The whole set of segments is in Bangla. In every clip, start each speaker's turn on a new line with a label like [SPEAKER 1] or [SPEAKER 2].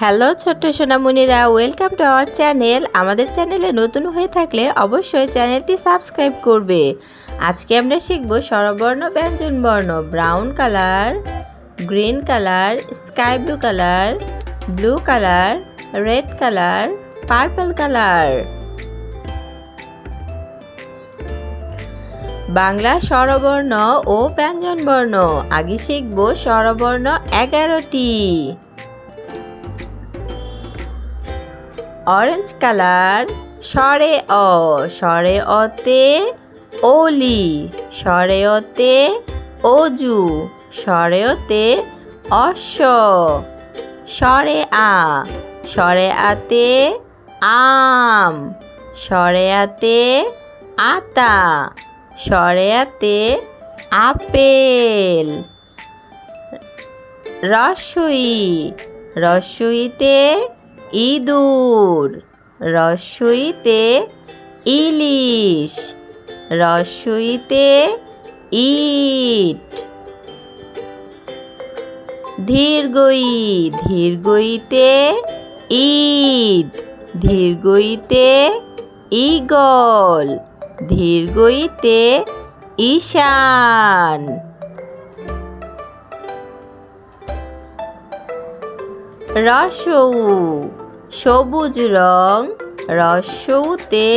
[SPEAKER 1] হ্যালো ছোট্ট সোনামণিরা, ওয়েলকাম টু আওয়ার চ্যানেল। আমাদের চ্যানেলে নতুন হয়ে থাকলে অবশ্যই চ্যানেলটি সাবস্ক্রাইব করবে। আজকে আমরা শিখব স্বরবর্ণ ব্যঞ্জন বর্ণ brown colour, green colour, sky blue colour blue colour, red colour, purple colour. Bangla স্বরবর্ণ ও ব্যঞ্জন বর্ণ আগে শিখব স্বরবর্ণ এগারোটি। অরেঞ্জ কালার সরে অ স্বরে অতে ওলি স্বরে অতে অজু স্বরে অতে অশ্ব সরে আ স্বরে আতে আম স্বরে আতে আতা স্বরে আতে আপেল রসই রসইতে ইঁদুর রসইতে ইলিশ রসইতে ইট। ধীরগই ধীরগইতে ঈদ ধীরগইতে ইগল ধীরগইতে ঈশান। রসৌ সবুজ রং, রসৌতে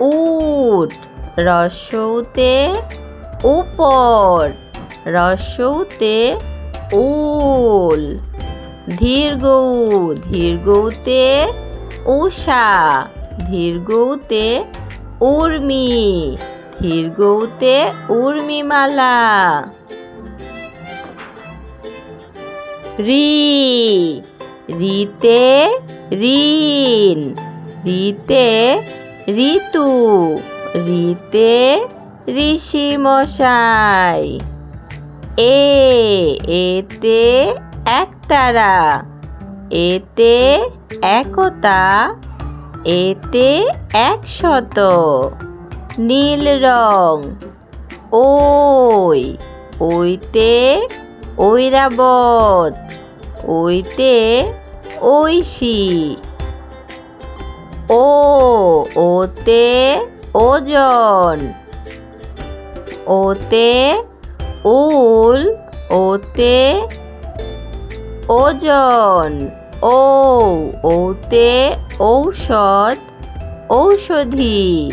[SPEAKER 1] উট, রসৌতে উপর, রসৌতে উল। ধীরগৌ ধীরগৌতে উষা, ধীরগৌতে উর্মি, ধীরগৌতে উর্মিমালা। রি রিতে ঋণ রিতে ঋতু রিতে ঋষি মশাই। এ, এতে একতারা, এতে একতা, এতে একশত। নীল রং, ওই, ওইতে ঐরাবত। ওইতে ঐশী। ও, ওতে ওজন। ওতে উল, ওতে ওজন। ও, ওতে ঔষধ, ঔষধি।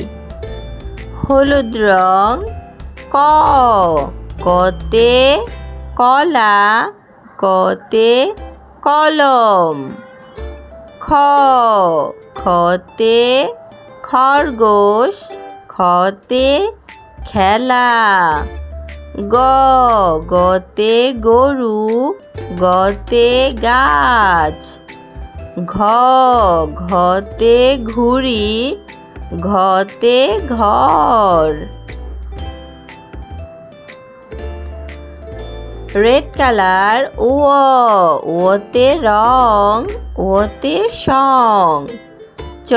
[SPEAKER 1] হলুদ রং ক, কতে কলা কতে কলম, খ, খতে খরগোশ, খতে খেলা, গ, গতে গরু, গতে গাছ, ঘ, ঘতে ঘুড়ি, ঘতে ঘর। রেড কালার ও ওতে রং ওতে সং চ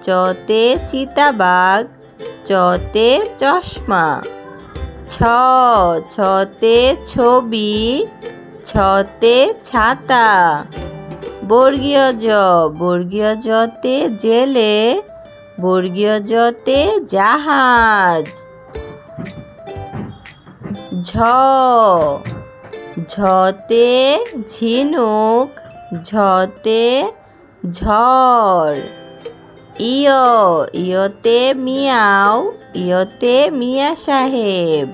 [SPEAKER 1] চতে চিতাবাঘ চতে চশমা ছ ছতে ছবি ছতে ছাতা বর্গীয় জ বর্গীয় জতে জেলে বর্গীয় জতে জাহাজ ঝ। ঝতে ঝিনুক, ঝতে ঝড়। ইয়, ইয়তে মিয়াও, ইয়তে মিয়া সাহেব।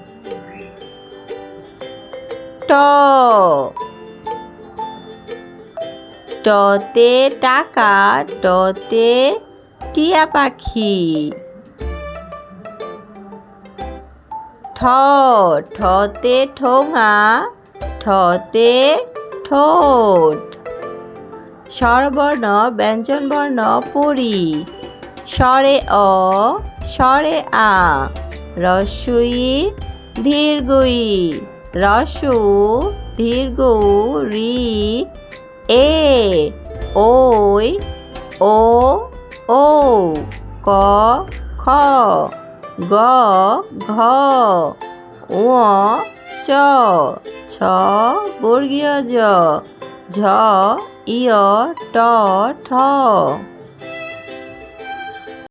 [SPEAKER 1] ট। টতে টাকা, টতে টিয়া পাখি। ঠ ঠতে ঠোঙা ঠতে ঠোঁট। স্বরবর্ণ, ব্যঞ্জনবর্ণ পড়ি স্বরে অ, স্বরে আ। রস্বই দীর্ঘই রসু দীর্ঘ রি, এ, ওই, ও ও ক, খ। গ ঘ ও চ ছ বর্গীয় জ ঝ ইয় ট ঠ।